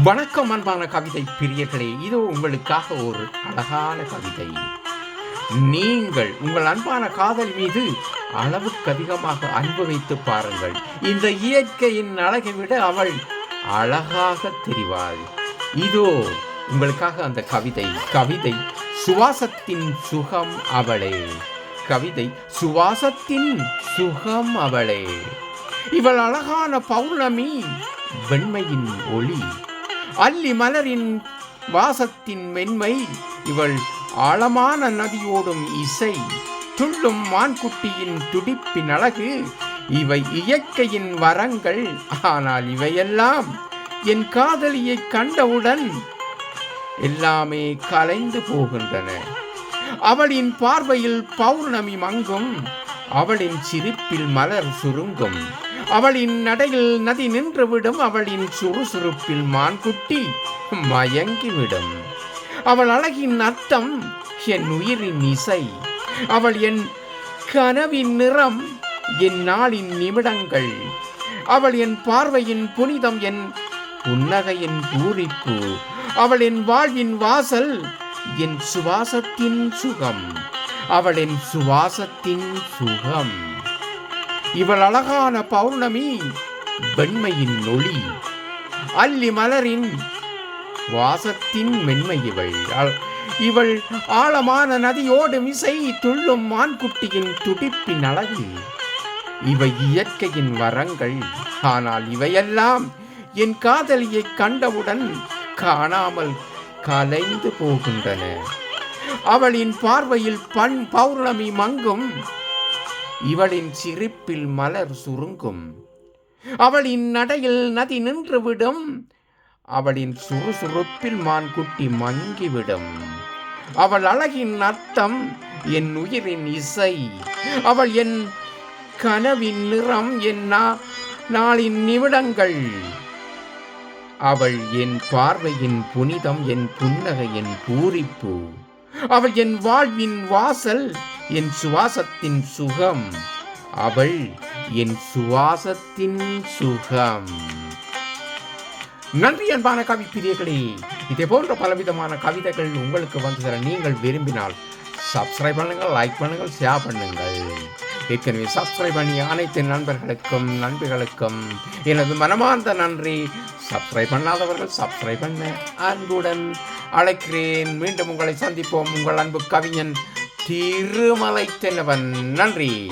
வணக்கம் அன்பான கவிதை பிரியர்களே இதோ உங்களுக்காக ஒரு அழகான கவிதை. நீங்கள் உங்கள் அன்பான காதல் மீது அளவுக்கு அதிகமாக அன்பு வைத்து பாருங்கள். இந்த இயற்கையின் அழகை விட அவள் அழகாக தெரிவாள். இதோ உங்களுக்காக அந்த கவிதை. கவிதை சுவாசத்தின் சுகம் அவளே கவிதை சுவாசத்தின் சுகம் அவளே இவள் அழகான பௌர்ணமி வெண்மையின் ஒளி. அல்லி மலரின் வாசத்தின் மென்மை இவள் ஆழமான நதியோடும் இசை துள்ளும் மான்குட்டியின் துடிப்பின் அழகு இவை இயற்கையின் வரங்கள். ஆனால் இவையெல்லாம் என் காதலியை கண்டவுடன் எல்லாமே கலைந்து போகின்றன. அவளின் பார்வையில் பௌர்ணமி மங்கும் அவளின் சிரிப்பில் மலர் சுருங்கும். அவளின் நடையில் நதி நின்றுவிடும் அவளின் சுறுசுறுப்பில் மான்குட்டி மயங்கிவிடும். அவள் அழகின் அர்த்தம் என் உயிரின் இசை. அவள் என் கனவின் நிறம் என் நாளின் நிமிடங்கள். அவள் என் பார்வையின் புனிதம் என் புன்னகையின் பூரிப்பு. அவள் என் வாழ்வின் வாசல் என் சுவாசத்தின் சுகம். அவளின் சுவாசத்தின் சுகம். இவள் அழகான பௌர்ணமி வெண்மையின் ஒளி அல்லி மலரின் வாசத்தின் மென்மை இவள். இவள் ஆழமான நதியோடு மிசை துள்ளும் மான்குட்டியின் துடிப்பின் அழகு இவை இயற்கையின் வரங்கள். ஆனால் இவையெல்லாம் என் காதலியை கண்டவுடன் காணாமல் கலைந்து போகின்றன. அவளின் பார்வையில் பண் பௌர்ணமி மங்கும். இவளின் சிரிப்பில் மலர் சுருங்கும். அவளின் நடையில் நதி நின்றுவிடும். அவளின் சுறுசுறுப்பில் மான்குட்டி மங்கிவிடும். அவள் அழகின் அர்த்தம் என் உயிரின் இசை. அவள் என் கனவின் நிறம் என் நா- நாளின் நிமிடங்கள். அவள் என் பார்வையின் புனிதம் என் புன்னகையின் பூரிப்பு. அவள் என் வாழ்வின் வாசல் என் சுவாசத்தின் சுகம். அவள் என் சுவாசத்தின் சுகம். நன்றி அன்பான கவி பிரியர்களே. இதே போன்ற பலவிதமான கவிதைகள் உங்களுக்கு வந்து தர நீங்கள் விரும்பினால் சப்ஸ்கிரைப் பண்ணுங்கள் லைக் பண்ணுங்கள் ஷேர் பண்ணுங்கள். ஏற்கனவே சப்ஸ்கிரைப் பண்ணிய அனைத்து நண்பர்களுக்கும் நண்பிகளுக்கும் எனது மனமார்ந்த நன்றி. சப்ஸ்கிரைப் பண்ணாதவர்கள் சப்ஸ்கிரைப் பண்ண அன்புடன் அழைக்கிறேன். மீண்டும் உங்களை சந்திப்போம். உங்கள் அன்பு கவிஞன் திருமலை தென்னவன் நன்றி.